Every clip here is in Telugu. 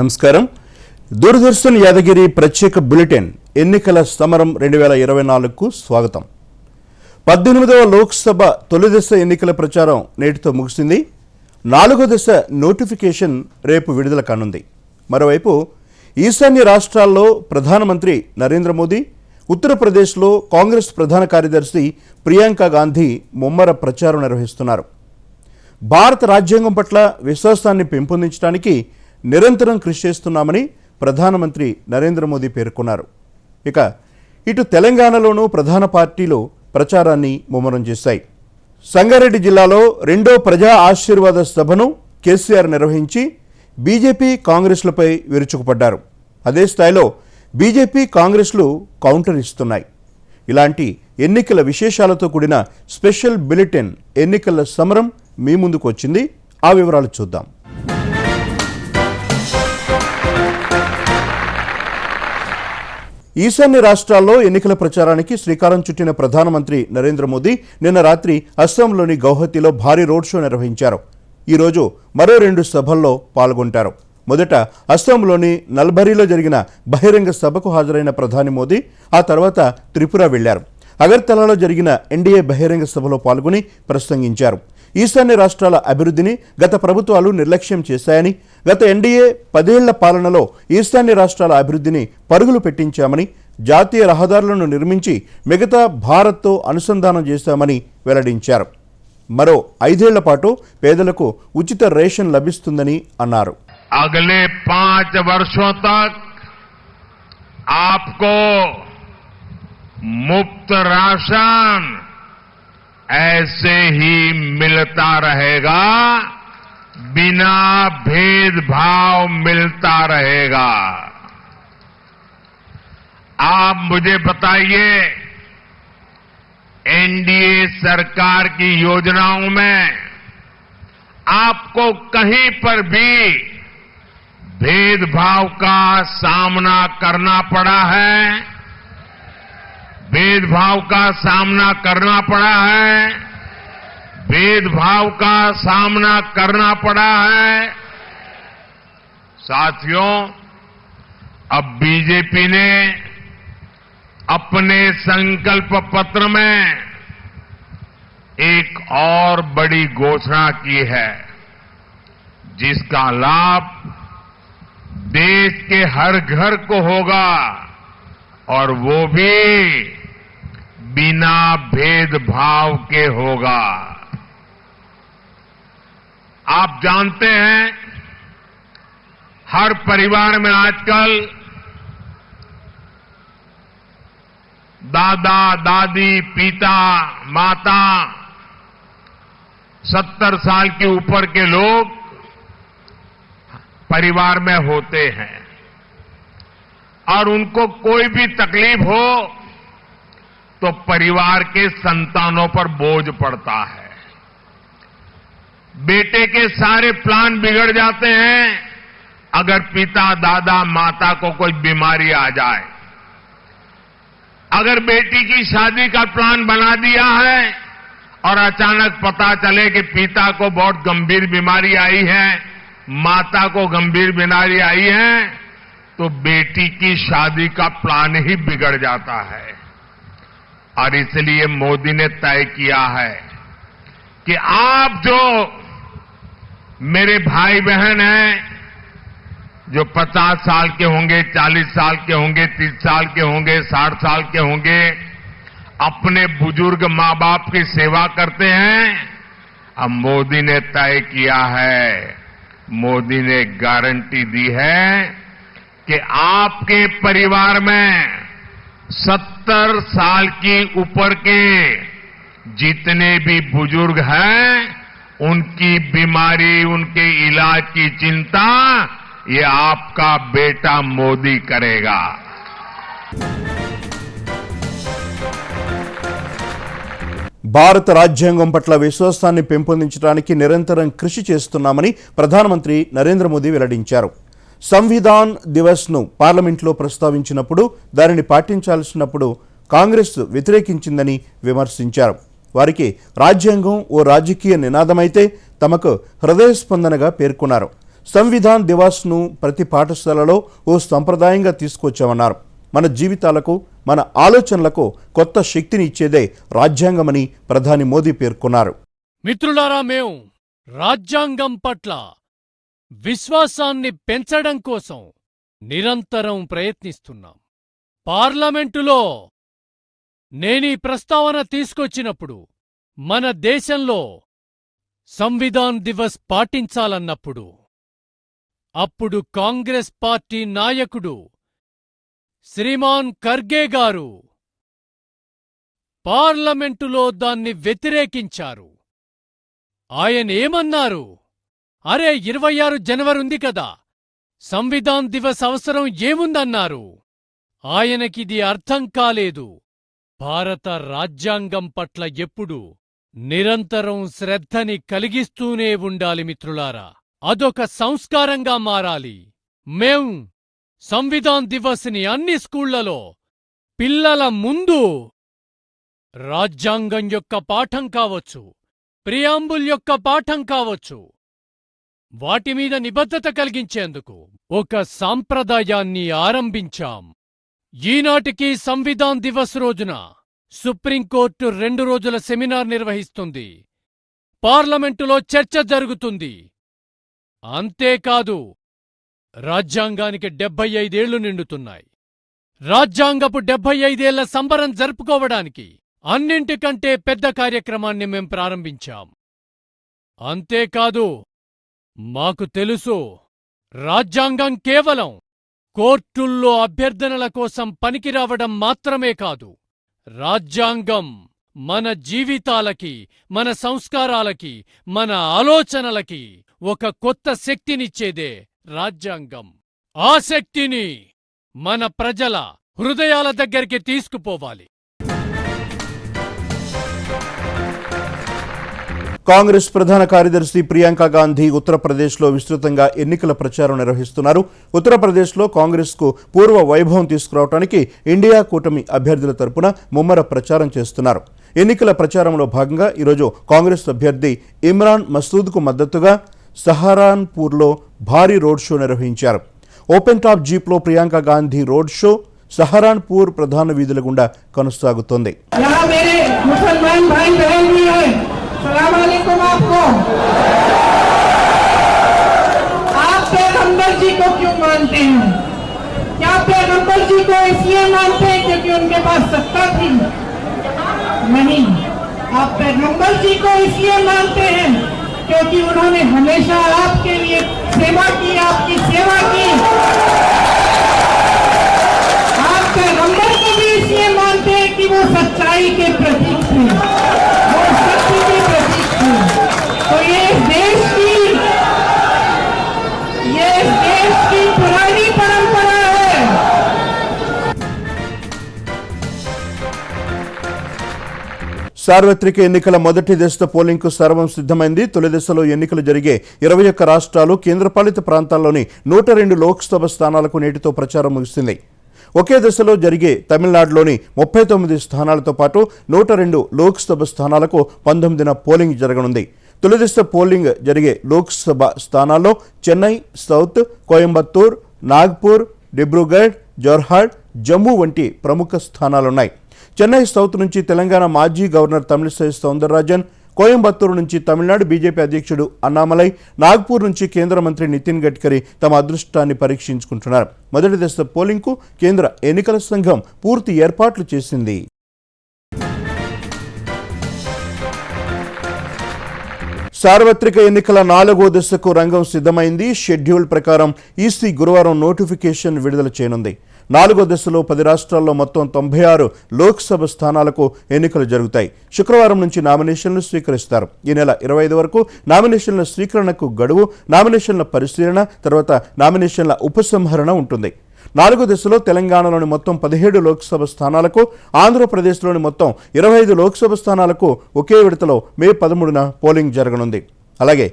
నమస్కారం. దూరదర్శన్ యాదగిరి ప్రత్యేక బులెటిన్ ఎన్నికల సమరం రెండు వేల ఇరవై నాలుగుకు స్వాగతం. పద్దెనిమిదవ లోక్సభ తొలి దశ ఎన్నికల ప్రచారం నేటితో ముగిసింది. నాలుగో దశ నోటిఫికేషన్ రేపు విడుదల కానుంది. మరోవైపు ఈశాన్య రాష్ట్రాల్లో ప్రధానమంత్రి నరేంద్ర మోదీ ఉత్తరప్రదేశ్లో కాంగ్రెస్ ప్రధాన కార్యదర్శి ప్రియాంక గాంధీ ముమ్మర ప్రచారం నిర్వహిస్తున్నారు. భారత రాజ్యాంగం పట్ల విశ్వాసాన్ని పెంపొందించడానికి నిరంతరం కృషి చేస్తున్నామని ప్రధానమంత్రి నరేంద్ర మోదీ పేర్కొన్నారు. ఇక ఇటు తెలంగాణలోనూ ప్రధాన పార్టీలు ప్రచారాన్ని ముమ్మరం చేశాయి. సంగారెడ్డి జిల్లాలో రెండో ప్రజా ఆశీర్వాద సభను కేసీఆర్ నిర్వహించి బీజేపీ కాంగ్రెస్లపై విరుచుకుపడ్డారు. అదే స్థాయిలో బీజేపీ కాంగ్రెస్లు కౌంటర్ ఇస్తున్నాయి. ఇలాంటి ఎన్నికల విశేషాలతో కూడిన స్పెషల్ బులెటిన్ ఎన్నికల సమరం మీ ముందుకు వచ్చింది. ఆ వివరాలు చూద్దాం. ఈశాన్య రాష్ట్రాల్లో ఎన్నికల ప్రచారానికి శ్రీకారం చుట్టిన ప్రధానమంత్రి నరేంద్ర మోదీ నిన్న రాత్రి అస్సాంలోని గౌహతిలో భారీ రోడ్ షో నిర్వహించారు. ఈరోజు మరో రెండు సభల్లో పాల్గొంటారు. మొదట అస్సాంలోని నల్బరీలో జరిగిన బహిరంగ సభకు హాజరైన ప్రధాని మోదీ ఆ తర్వాత త్రిపుర వెళ్ళారు. అగర్తలలో జరిగిన ఎన్డీఏ బహిరంగ సభలో పాల్గొని ప్రసంగించారు. ఈశాన్య రాష్ట్రాల అభివృద్ధిని గత ప్రభుత్వాలు నిర్లక్ష్యం చేశాయని గత ఎన్డీఏ పదేళ్ళ పాలనలో ఈశాన్య రాష్ట్రాల అభివృద్ధిని పరుగులు పెట్టించామని జాతీయ రహదారులను నిర్మించి మిగతా భారత్తో అనుసంధానం చేశామని వెల్లడించారు. మరో ఐదేళ్ళ పాటు పేదలకు ఉచిత రేషన్ లభిస్తుందని అన్నారు. అగలే పాంచ్ వర్షం తక్ ఆప్కో ముక్త రాషన్ ऐसे ही मिलता रहेगा, बिना भेदभाव मिलता रहेगा। आप मुझे बताइए, एनडीए सरकार की योजनाओं में आपको कहीं पर भी भेदभाव का सामना करना पड़ा है? भेदभाव का सामना करना पड़ा है। भेदभाव का सामना करना पड़ा है। साथियों, अब बीजेपी ने अपने संकल्प पत्र में एक और बड़ी घोषणा की है, जिसका लाभ देश के हर घर को होगा और वो भी बिना भेदभाव के होगा। आप जानते हैं, हर परिवार में आजकल दादा, दादी, पिता, माता, सत्तर साल के ऊपर के लोग परिवार में होते हैं। और उनको कोई भी तकलीफ़ हो तो परिवार के संतानों पर बोझ पड़ता है। बेटे के सारे प्लान बिगड़ जाते हैं। अगर पिता, दादा, माता को कोई बीमारी आ जाए, अगर बेटी की शादी का प्लान बना दिया है और अचानक पता चले कि पिता को बहुत गंभीर बीमारी आई है, माता को गंभीर बीमारी आई है तो बेटी की शादी का प्लान ही बिगड़ जाता है। और इसलिए मोदी ने तय किया है कि आप जो मेरे भाई बहन हैं, जो 50 साल के होंगे 40 साल के होंगे 30 साल के होंगे 60 साल के होंगे, अपने बुज़ुर्ग माँ बाप की सेवा करते हैं, अब मोदी ने तय किया है। मोदी ने गारंटी दी है कि आपके परिवार में सत्तर साल की ऊपर के जितने भी बुजुर्ग हैं उनकी बीमारी उनके इलाज की चिंता ये आपका बेटा मोदी करेगा భారత రాజ్యాంగం పట్ల విశ్వాసాన్ని పెంపొందించడానికి నిరంతరం కృషి చేస్తున్నామని ప్రధానమంత్రి నరేంద్ర మోదీ వెల్లడించారు సంవిధాన్ దివస్ను పార్లమెంట్లో ప్రస్తావించినప్పుడు దానిని పాటించాల్సినప్పుడు కాంగ్రెస్ వ్యతిరేకించిందని విమర్శించారు. వారికి రాజ్యాంగం ఓ రాజకీయ నినాదమైతే తమకు హృదయస్పందనగా పేర్కొన్నారు. సంవిధాన్ దివాస్ను ప్రతి పాఠశాలలో ఓ సంప్రదాయంగా తీసుకొచ్చామన్నారు. మన జీవితాలకు మన ఆలోచనలకు కొత్త శక్తిని ఇచ్చేదే రాజ్యాంగమని ప్రధాని మోదీ పేర్కొన్నారు. మిత్రులారా మేము రాజ్యాంగం పట్ల విశ్వాసాన్ని పెంచడం కోసం నిరంతరం ప్రయత్నిస్తున్నాం. పార్లమెంటులో నేనీ ప్రస్తావన తీసుకొచ్చినప్పుడు మన దేశంలో సంవిధాన్ దివస్ పాటించాలన్నప్పుడు అప్పుడు కాంగ్రెస్ పార్టీ నాయకుడు శ్రీమాన్ ఖర్గే గారు పార్లమెంటులో దాన్ని వ్యతిరేకించారు. ఆయన ఏమన్నారు? అరే ఇరవై ఆరు జనవరి ఉంది కదా. సంవిధాన్ దివస్ అవసరం ఏముందన్నారు? ఆయనకిది అర్థం కాలేదు. భారత రాజ్యాంగం పట్ల ఎప్పుడూ నిరంతరం శ్రద్ధని కలిగిస్తూనే ఉండాలి మిత్రులారా. అదొక సంస్కారంగా మారాలి. మేం సంవిధాన్ దివస్ని అన్ని స్కూళ్ళలో పిల్లల ముందు రాజ్యాంగం యొక్క పాఠం కావచ్చు ప్రియాంబుల్ యొక్క పాఠం కావచ్చు వాటి మీద నిబద్ధత కలిగించేందుకు ఒక సాంప్రదాయాన్ని ఆరంభించాం. ఈనాటికి సంవిధాన్ దివస్ రోజున సుప్రీంకోర్టు రెండు రోజుల సెమినార్ నిర్వహిస్తుంది. పార్లమెంటులో చర్చ జరుగుతుంది. అంతేకాదు రాజ్యాంగానికి డెబ్బై ఐదేళ్ళు నిండుతున్నాయి. రాజ్యాంగపు డెబ్బై ఐదేళ్ళ సంబరం జరుపుకోవడానికి అన్నింటికంటే పెద్ద కార్యక్రమాన్ని మేం ప్రారంభించాం. అంతేకాదు మాకు తెలుసు. రాజ్యాంగం కేవలం కోర్టుల్లో అభ్యర్థనల కోసం పనికిరావడం మాత్రమే కాదు. రాజ్యాంగం మన జీవితాలకి మన సంస్కారాలకి మన ఆలోచనలకి ఒక కొత్త శక్తినిచ్చేదే రాజ్యాంగం. ఆ శక్తిని మన ప్రజల హృదయాల దగ్గరికి తీసుకుపోవాలి. కాంగ్రెస్ ప్రధాన కార్యదర్శి ప్రియాంక గాంధీ ఉత్తరప్రదేశ్లో విస్తృతంగా ఎన్నికల ప్రచారం నిర్వహిస్తున్నారు. ఉత్తరప్రదేశ్లో కాంగ్రెస్కు పూర్వ వైభవం తీసుకురావడానికి ఇండియా కూటమి అభ్యర్థుల తరపున ముమ్మర ప్రచారం చేస్తున్నారు. ఎన్నికల ప్రచారంలో భాగంగా ఈరోజు కాంగ్రెస్ అభ్యర్థి ఇమ్రాన్ మసూద్కు మద్దతుగా సహారాన్పూర్లో భారీ రోడ్ షో నిర్వహించారు. ఓపెన్ టాప్ జీప్లో ప్రియాంక గాంధీ రోడ్ షో సహరాన్పూర్ ప్రధాన వీధుల గుండా కొనసాగుతోంది. सलाम वालेकुम आपको। आप पैगंबर जी को क्यों मानते हैं? क्या पैगंबर जी को इसलिए मानते हैं क्योंकि उनके पास सत्ता थी? नहीं, आप पैगंबर जी को इसलिए मानते हैं क्योंकि उन्होंने हमेशा आपके लिए सेवा की, आपकी सेवा की। आप पैगंबर को भी इसलिए मानते हैं कि वो सच्चाई के प्रतीक సార్వత్రిక ఎన్నికల మొదటి దశ పోలింగ్కు సర్వం సిద్ధమైంది. తొలి దశలో ఎన్నికలు జరిగే ఇరవై ఒక్క రాష్ట్రాలు కేంద్రపాలిత ప్రాంతాల్లోని నూట రెండు లోక్సభ స్థానాలకు నేటితో ప్రచారం ముగిసింది. ఒకే దశలో జరిగే తమిళనాడులోని ముప్పై తొమ్మిది స్థానాలతో పాటు నూట రెండు లోక్సభ స్థానాలకు పంతొమ్మిదిన పోలింగ్ జరగనుంది. తొలి దశ పోలింగ్ జరిగే లోక్సభ స్థానాల్లో చెన్నై సౌత్ కోయంబత్తూర్ నాగ్పూర్ డిబ్రూగఢ్ జోర్హాట్ జమ్మూ వంటి ప్రముఖ స్థానాలున్నాయి. చెన్నై సౌత్ నుంచి తెలంగాణ మాజీ గవర్నర్ తమిళిసై సౌందరరాజన్ కోయంబత్తూరు నుంచి తమిళనాడు బీజేపీ అధ్యక్షుడు అన్నామలై నాగ్పూర్ నుంచి కేంద్ర మంత్రి నితిన్ గడ్కరీ తమ అదృష్టాన్ని పరీక్షించుకుంటున్నారు. మొదటి దశ పోలింగ్కు కేంద్ర ఎన్నికల సంఘం పూర్తి ఏర్పాట్లు చేసింది. సార్వత్రిక ఎన్నికల నాలుగో దశకు రంగం సిద్ధమైంది. షెడ్యూల్ ప్రకారం ఈసీ గురువారం నోటిఫికేషన్ విడుదల చేయనుంది. నాలుగో దశలో పది రాష్ట్రాల్లో మొత్తం తొంభై ఆరు లోక్సభ స్థానాలకు ఎన్నికలు జరుగుతాయి. శుక్రవారం నుంచి నామినేషన్లు స్వీకరిస్తారు. ఈ నెల ఇరవై ఐదు వరకు నామినేషన్ల స్వీకరణకు గడువు నామినేషన్ల పరిశీలన తర్వాత నామినేషన్ల ఉపసంహరణ ఉంటుంది. నాలుగో దశలో తెలంగాణలోని మొత్తం పదిహేడు లోక్సభ స్థానాలకు ఆంధ్రప్రదేశ్లోని మొత్తం ఇరవై ఐదు లోక్సభ స్థానాలకు ఒకే విడతలో మే పదమూడున పోలింగ్ జరగనుంది. అలాగే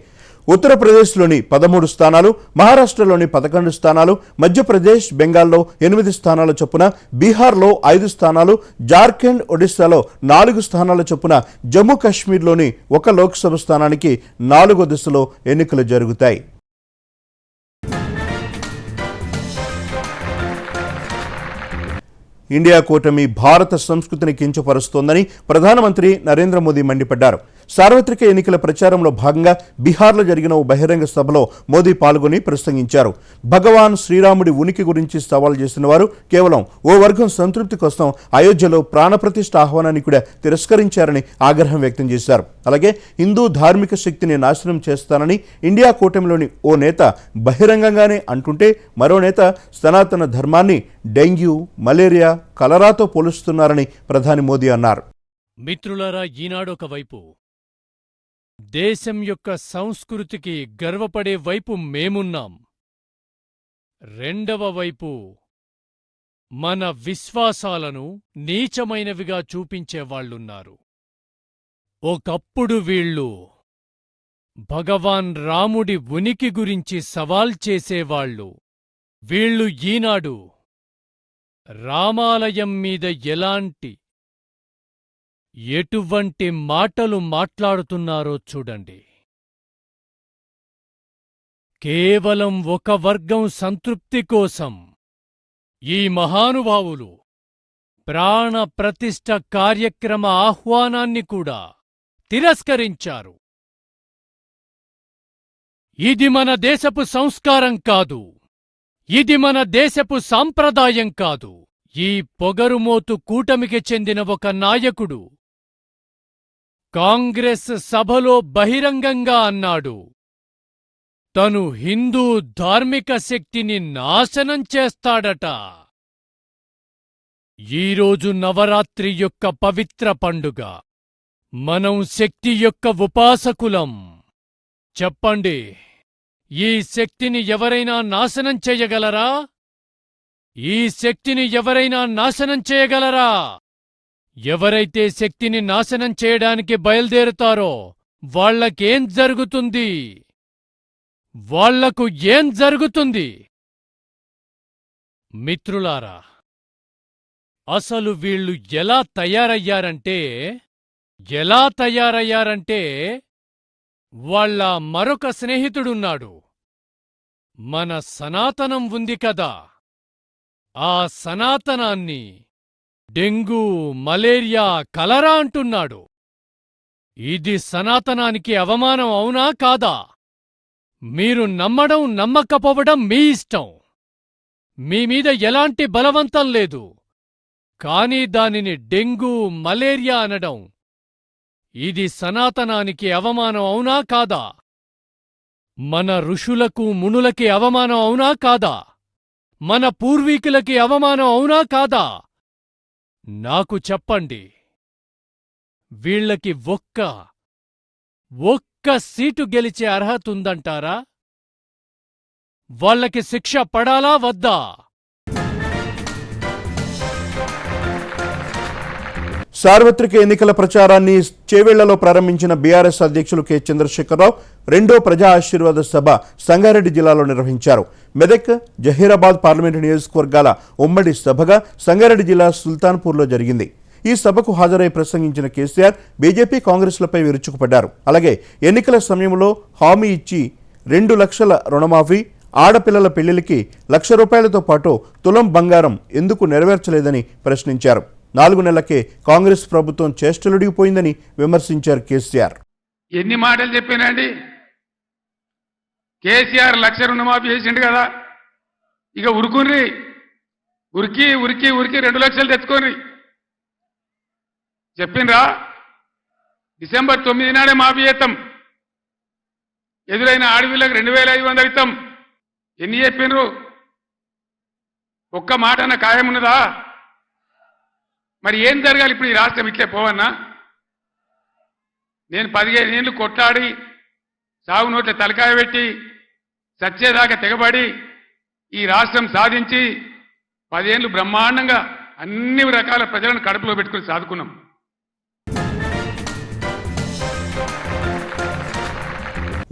ఉత్తరప్రదేశ్లోని పదమూడు స్థానాలు మహారాష్ట్రలోని పదకొండు స్థానాలు మధ్యప్రదేశ్ బెంగాల్లో ఎనిమిది స్థానాల చొప్పున బీహార్లో ఐదు స్థానాలు జార్ఖండ్ ఒడిశాలో నాలుగు స్థానాల చొప్పున జమ్మూ కాశ్మీర్లోని ఒక లోక్సభ స్థానానికి నాలుగో దశలో ఎన్నికలు జరుగుతాయి. ఇండియా కూటమి భారత సంస్కృతిని కించపరుస్తోందని ప్రధానమంత్రి నరేంద్ర మోదీ మండిపడ్డారు. సార్వత్రిక ఎన్నికల ప్రచారంలో భాగంగా బీహార్లో జరిగిన ఓ బహిరంగ సభలో మోదీ పాల్గొని ప్రసంగించారు. భగవాన్ శ్రీరాముడి ఉనికి గురించి సవాల్ చేసిన వారు కేవలం ఓ వర్గం సంతృప్తి కోసం అయోధ్యలో ప్రాణప్రతిష్ఠ ఆహ్వానాన్ని కూడా తిరస్కరించారని ఆగ్రహం వ్యక్తం చేశారు. అలాగే హిందూ ధార్మిక శక్తిని నాశనం చేస్తానని ఇండియా కూటమిలోని ఓ నేత బహిరంగంగానే అంటుంటే మరో నేత సనాతన ధర్మాన్ని డెంగ్యూ మలేరియా కలరాతో పోలుస్తున్నారని ప్రధాని మోదీ అన్నారు. మిత్రులారా ఈనాడొక వైపు దేశం యొక్క సంస్కృతికి గర్వపడే వైపు మేమున్నాం. రెండవ వైపు మన విశ్వాసాలను నీచమైనవిగా చూపించేవాళ్ళున్నారు ఒకప్పుడు వీళ్ళు భగవాన్ రాముడి ఉనికి గురించి సవాల్ చేసేవాళ్ళు. వీళ్ళు ఈనాడు రామాలయం మీద ఎలాంటి ఎటువంటి మాటలు మాట్లాడుతున్నారో చూడండి. కేవలం ఒక వర్గం సంతృప్తి కోసం ఈ మహానుభావులు ప్రాణ ప్రతిష్ఠ కార్యక్రమ ఆహ్వానాన్ని కూడా తిరస్కరించారు. ఇది మన దేశపు సంస్కారం కాదు. ఇది మన దేశపు సాంప్రదాయం కాదు. ఈ పొగరుమోతు కూటమికి చెందిన ఒక నాయకుడు కాంగ్రెస్ సభలో బహిరంగంగా అన్నాడు. తను హిందూ ధార్మిక శక్తిని నాశనం చేస్తాడట. ఈరోజు నవరాత్రి యొక్క పవిత్ర పండుగ. మనం శక్తి యొక్క ఉపాసకులం. చెప్పండి ఈ శక్తిని ఎవరైనా నాశనం చెయ్యగలరా ఈ శక్తిని ఎవరైనా నాశనం చేయగలరా? ఎవరైతే శక్తిని నాశనం చేయడానికి బయలుదేరుతారో వాళ్ళకేం జరుగుతుంది? వాళ్ళకు ఏం జరుగుతుంది? మిత్రులారా అసలు వీళ్ళు ఎలా తయారయ్యారంటే ఎలా తయారయ్యారంటే వాళ్ళ మరొక స్నేహితుడున్నాడు. మన సనాతనం ఉంది కదా. ఆ సనాతనాన్ని డెంగూ మలేరియా కలరా అంటున్నాడు. ఇది సనాతనానికి అవమానం అవునా కాదా? మీరు నమ్మడం నమ్మకపోవడం మీ ఇష్టం. మీ మీద ఎలాంటి బలవంతం లేదు. కాని దానిని డెంగూ మలేరియా అనడం. ఇది సనాతనానికి అవమానం అవునా కాదా? మన ఋషులకు మునులకి అవమానం అవునా కాదా? మన పూర్వీకులకి అవమానం అవునా కాదా? నాకు చెప్పండి. వీళ్ళకి ఒక్క ఒక్క సీటు గెలిచే అర్హత ఉందంటారా? వాళ్ళకి శిక్ష పడాలా వద్దా? సార్వత్రిక ఎన్నికల ప్రచారాన్ని చేవేళ్ళలో ప్రారంభించిన బీఆర్ఎస్ అధ్యక్షులు కె. చంద్రశేఖరరావు రెండో ప్రజా ఆశీర్వాద సభ సంగారెడ్డి జిల్లాలో నిర్వహించారు. మెదక్ జహీరాబాద్ పార్లమెంటు నియోజకవర్గాల ఉమ్మడి సభగా సంగారెడ్డి జిల్లా సుల్తాన్పూర్లో జరిగింది. ఈ సభకు హాజరై ప్రసంగించిన కేసీఆర్ బీజేపీ కాంగ్రెస్లపై విరుచుకుపడ్డారు. అలాగే ఎన్నికల సమయంలో హామీ ఇచ్చి రెండు లక్షల రుణమాఫీ ఆడపిల్లల పెళ్ళికి లక్ష రూపాయలతో పాటు తులం బంగారం ఎందుకు నెరవేర్చలేదని ప్రశ్నించారు. నాలుగు నెలలకే కాంగ్రెస్ ప్రభుత్వం చేష్టలుడిగిపోయిందని విమర్శించారు కేసీఆర్. ఎన్ని మాటలు చెప్పానండి? కేసీఆర్ లక్ష రుణమాఫీ చేసిండు కదా. ఇక ఉరుకుని ఉరికి ఉరికి ఉరికి రెండు లక్షలు తెచ్చుకొని. చెప్పిండ్రా? డిసెంబర్ తొమ్మిది నాడే మాఫీ చేస్తాం. ఎదురైన ఆడవిళ్ళకి రెండు వేల ఐదు వందలు ఇస్తాం. ఎన్ని చెప్పిండ్రు? ఒక్క మాట అన్న ఖాయం ఉన్నదా? మరి ఏం జరగాలి ఇప్పుడు ఈ రాష్ట్రం ఇట్లే పోవన్నా? నేను పదిహేను ఏళ్ళు కొట్లాడి సాగు నోట్ల తలకాయ పెట్టి సచ్చేదాకా తెగబడి ఈ రాష్ట్రం సాధించి పదేళ్ళు బ్రహ్మాండంగా అన్ని రకాల ప్రజలను కడుపులో పెట్టుకుని సాధుకున్నాం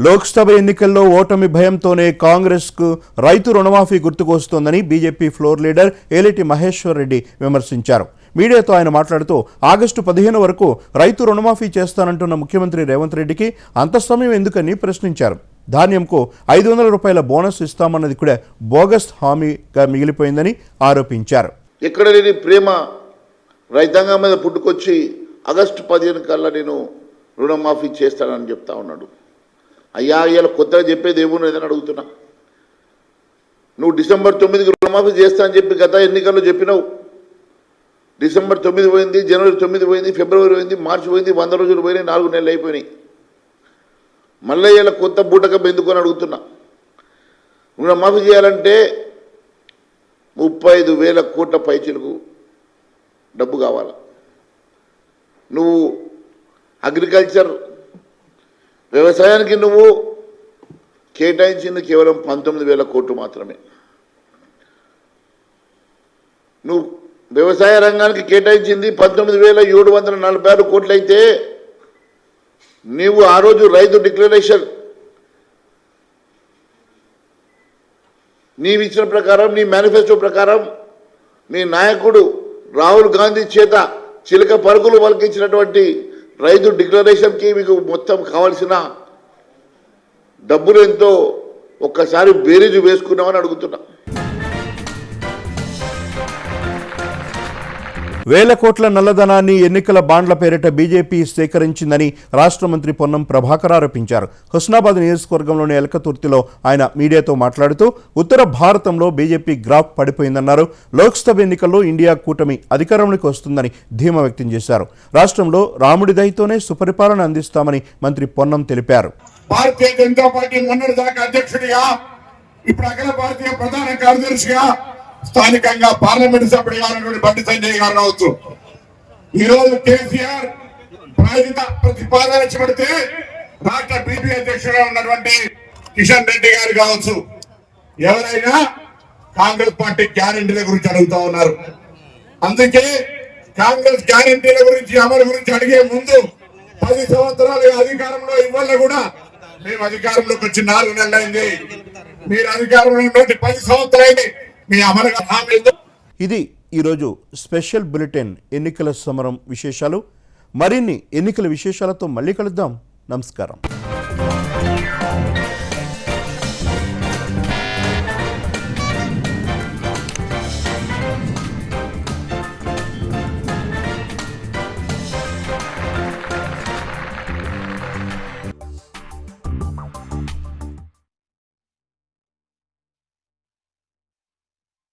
లోక్సభ ఎన్నికల్లో ఓటమి భయంతోనే కాంగ్రెస్కు రైతు రుణమాఫీ గుర్తుకొస్తోందని BJP floor leader Aleti Maheshwar Reddy విమర్శించారు. మీడియాతో ఆయన మాట్లాడుతూ ఆగస్టు పదిహేను వరకు రైతు రుణమాఫీ చేస్తానంటున్న ముఖ్యమంత్రి రేవంత్ రెడ్డికి అంత సమయం ఎందుకని ప్రశ్నించారు. ధాన్యంకు ఐదు వందల రూపాయల బోనస్ ఇస్తామన్నది కూడా బోగస్ హామీగా మిగిలిపోయిందని ఆరోపించారు. ఎక్కడ లేని ప్రేమ రైతాంగం మీద పుట్టుకొచ్చి ఆగస్టు పదిహేను కల్లా నేను రుణమాఫీ చేస్తానని చెప్తా ఉన్నాడు. అయ్యా ఇవాళ కొత్తగా చెప్పేది ఏమున్నదని అడుగుతున్నా. నువ్వు డిసెంబర్ తొమ్మిదికి రుణమాఫీ చేస్తా అని చెప్పి గత ఎన్నికల్లో చెప్పినావు. డిసెంబర్ తొమ్మిది పోయింది జనవరి తొమ్మిది పోయింది ఫిబ్రవరి పోయింది మార్చి పోయింది వంద రోజులు పోయినాయి నాలుగు నెలలు అయిపోయినాయి. మళ్ళీ ఇలా కొత్త బూటకం ఎందుకు అని అడుగుతున్నా రుణమాఫీ చేయాలంటే ముప్పై ఐదు వేల కోట్ల పైచీలకు డబ్బు కావాలి? నువ్వు అగ్రికల్చర్ వ్యవసాయానికి నువ్వు కేటాయించింది కేవలం పంతొమ్మిది వేల కోట్లు మాత్రమే. నువ్వు వ్యవసాయ రంగానికి కేటాయించింది పంతొమ్మిది వేల ఏడు వందల నలభై ఆరు కోట్లయితే నీవు ఆ రోజు రైతు డిక్లరేషన్ నీవు ఇచ్చిన ప్రకారం నీ మేనిఫెస్టో ప్రకారం నీ నాయకుడు రాహుల్ గాంధీ చేత చిలక పరుగులు పలికించినటువంటి రైతు డిక్లరేషన్కి మీకు మొత్తం కావాల్సిన డబ్బులు ఎంతో ఒక్కసారి బేరీజు వేసుకున్నామని అడుగుతున్నా. వేల కోట్ల నల్లధనాన్ని ఎన్నికల బాండ్ల పేరిట బీజేపీ సేకరించిందని రాష్ట్ర మంత్రి పొన్నం ప్రభాకర్ ఆరోపించారు. హుస్నాబాద్ నియోజకవర్గంలోని ఎలకతుర్తిలో ఆయన మీడియాతో మాట్లాడుతూ ఉత్తర భారతంలో బీజేపీ గ్రాఫ్ పడిపోయిందన్నారు. లోక్సభ ఎన్నికల్లో ఇండియా కూటమి అధికారంలోకి వస్తుందని ధీమా వ్యక్తం చేశారు. రాష్ట్రంలో రాముడి దయతోనే సుపరిపాలన అందిస్తామని మంత్రి పొన్నం తెలిపారు. భారతీయ జనతా పార్టీ మొన్నటిదాకా అధ్యక్షుడిగా ఇప్పుడు అఖిల భారతీయ ప్రధాన కార్యదర్శిగా స్థానికంగా పార్లమెంట్ సభ్యుడిగా ఉన్నటువంటి బండి సంజయ్ గారు కావచ్చు ఈ రోజు కేసీఆర్ ప్రాయోజిత ప్రతిపాదన ఇచ్చబడితే రాష్ట్ర బీపీ అధ్యక్షుడిగా ఉన్నటువంటి కిషన్ రెడ్డి గారు కావచ్చు. ఎవరైనా కాంగ్రెస్ పార్టీ గ్యారంటీల గురించి అడుగుతా ఉన్నారు. అందుకే కాంగ్రెస్ గ్యారంటీల గురించి అమలు గురించి అడిగే ముందు పది సంవత్సరాలు అధికారంలో ఇవ్వాల కూడా మేము అధికారంలోకి వచ్చి నాలుగు నెలలైంది. మీరు అధికారంలో ఉన్నటువంటి పది సంవత్సరాలైంది. మీ ఇది ఈరోజు స్పెషల్ బులెటిన్ ఎన్నికల సమరం విశేషాలు. మరిన్ని ఎన్నికల విశేషాలతో మళ్ళీ కలుద్దాం. నమస్కారం.